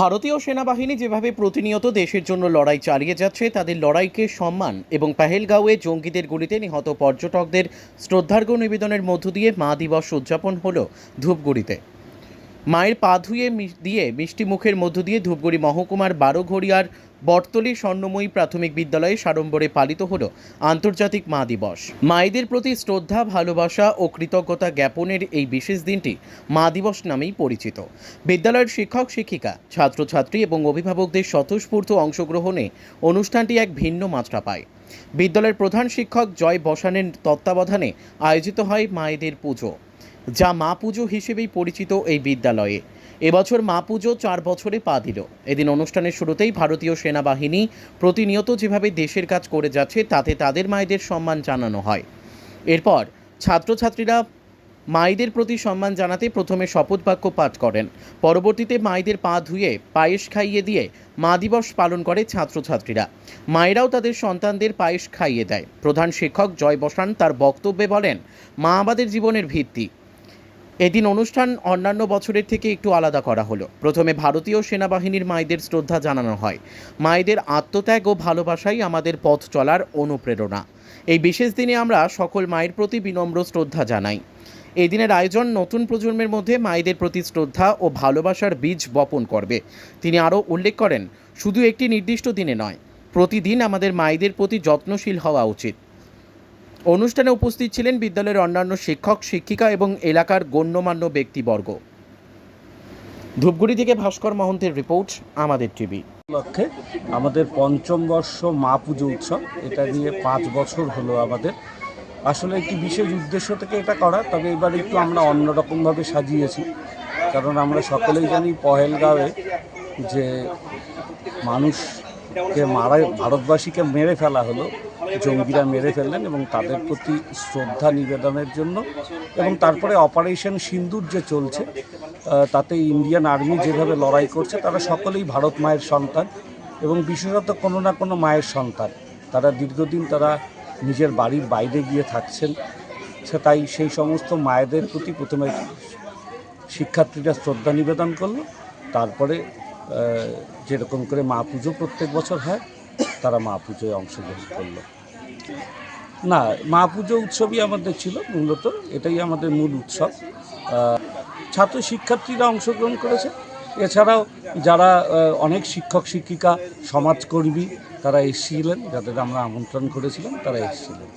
ভারতীয় সেনাবাহিনী যেভাবে প্রতিনিয়ত দেশের জন্য লড়াই চালিয়ে যাচ্ছে, তাদের লড়াইকে সম্মান এবং পাহেলগাঁওয়ে জঙ্গিদের গুলিতে নিহত পর্যটকদের শ্রদ্ধার্ঘ্য নিবেদনের মধ্য দিয়ে মা দিবস উদযাপন হল ধূপগুড়িতে। মায়ের পা ধুয়ে দিয়ে মিষ্টি মুখের মধ্য দিয়ে ধূপগুড়ি মহকুমার বারোঘড়িয়ার বটতলি স্বর্ণময়ী প্রাথমিক বিদ্যালয়ে সাড়ম্বরে পালিত হল আন্তর্জাতিক মা দিবস। মায়েদের প্রতি শ্রদ্ধা, ভালোবাসা ও কৃতজ্ঞতা জ্ঞাপনের এই বিশেষ দিনটি মা দিবস নামেই পরিচিত। বিদ্যালয়ের শিক্ষক, শিক্ষিকা, ছাত্রছাত্রী এবং অভিভাবকদের স্বতঃস্ফূর্ত অংশগ্রহণে অনুষ্ঠানটি এক ভিন্ন মাত্রা পায়। বিদ্যালয়ের প্রধান শিক্ষক জয় বসানের তত্ত্বাবধানে আয়োজিত হয় মায়েদের পুজো। যা মা পুজো হিসেবেই পরিচিত এই বিদ্যালয়ে। এবছর মা পুজো চার বছরে পা দিল। এদিন অনুষ্ঠানের শুরুতেই ভারতীয় সেনাবাহিনী প্রতিনিয়ত যেভাবে দেশের কাজ করে যাচ্ছে, তাতে তাদের মায়েদের সম্মান জানানো হয়। এরপর ছাত্রছাত্রীরা মায়েদের প্রতি সম্মান জানাতে প্রথমে শপথ বাক্য পাঠ করেন। পরবর্তীতে মায়েদের পা ধুয়ে পায়েস খাইয়ে দিয়ে মা দিবস পালন করে ছাত্রছাত্রীরা। মায়েরাও তাদের সন্তানদের পায়েস খাইয়ে দেয়। প্রধান শিক্ষক জয় বসান তার বক্তব্যে বলেন, মা আমাদের জীবনের ভিত্তি। এদিন অনুষ্ঠান অন্যান্য বছরের থেকে একটু আলাদা করা হলো। প্রথমে ভারতীয় সেনাবাহিনীর মায়েদের শ্রদ্ধা জানানো হয়। মায়েদের আত্মত্যাগ ও ভালোবাসাই আমাদের পথ চলার অনুপ্রেরণা। এই বিশেষ দিনে আমরা সকল মায়ের প্রতি বিনম্র শ্রদ্ধা জানাই। এই দিনের আয়োজন নতুন প্রজন্মের মধ্যে মায়েদের প্রতি শ্রদ্ধা ও ভালোবাসার বীজ বপন করবে। তিনি আরও উল্লেখ করেন, শুধু একটি নির্দিষ্ট দিনে নয়, প্রতিদিন আমাদের মায়েদের প্রতি যত্নশীল হওয়া উচিত। অনুষ্ঠানে উপস্থিত ছিলেন বিদ্যালয়ের অন্যান্য শিক্ষক, শিক্ষিকা এবং এলাকার গণ্যমান্য ব্যক্তিবর্গ। ধূপগুড়ি থেকে ভাস্কর মহন্তের রিপোর্ট, আমাদের টিভি। লক্ষ্যে আমাদের পঞ্চম বর্ষ মা পুজো উৎসব, এটা নিয়ে পাঁচ বছর হলো আমাদের। আসলে একটি বিশেষ উদ্দেশ্য থেকে এটা করা, তবে এবার একটু আমরা অন্যরকমভাবে সাজিয়েছি। কারণ আমরা সকলেই জানি পহেলগাঁওয়ে যে মানুষকে মারা ভারতবাসীকে মেরে ফেলা হলো জঙ্গিরা মেরে ফেললেন এবং তাদের প্রতি শ্রদ্ধা নিবেদনের জন্য এবং তারপরে অপারেশন সিন্দুর যে চলছে তাতে ইন্ডিয়ান আর্মি যেভাবে লড়াই করছে তারা সকলেই ভারত মায়ের সন্তান এবং বিশেষত কোনো না কোনো মায়ের সন্তান। তারা দীর্ঘদিন তারা নিজের বাড়ির বাইরে গিয়ে থাকছেন সে তাই সেই সমস্ত মায়েদের প্রতি প্রথমে শিক্ষার্থীরা শ্রদ্ধা নিবেদন করল তারপরে যেরকম করে মা পুজো প্রত্যেক বছর হয়, তারা মা পুজোয় অংশগ্রহণ করল। না, মা পুজো উৎসবই আমাদের ছিল মূলত, এটাই আমাদের মূল উৎসব। ছাত্র শিক্ষার্থীরা অংশগ্রহণ করেছে। এছাড়াও যারা অনেক শিক্ষক, শিক্ষিকা, সমাজকর্মী, তারা এসেছিলেন, যাদের আমরা আমন্ত্রণ করেছিলাম, তারা এসেছিলেন।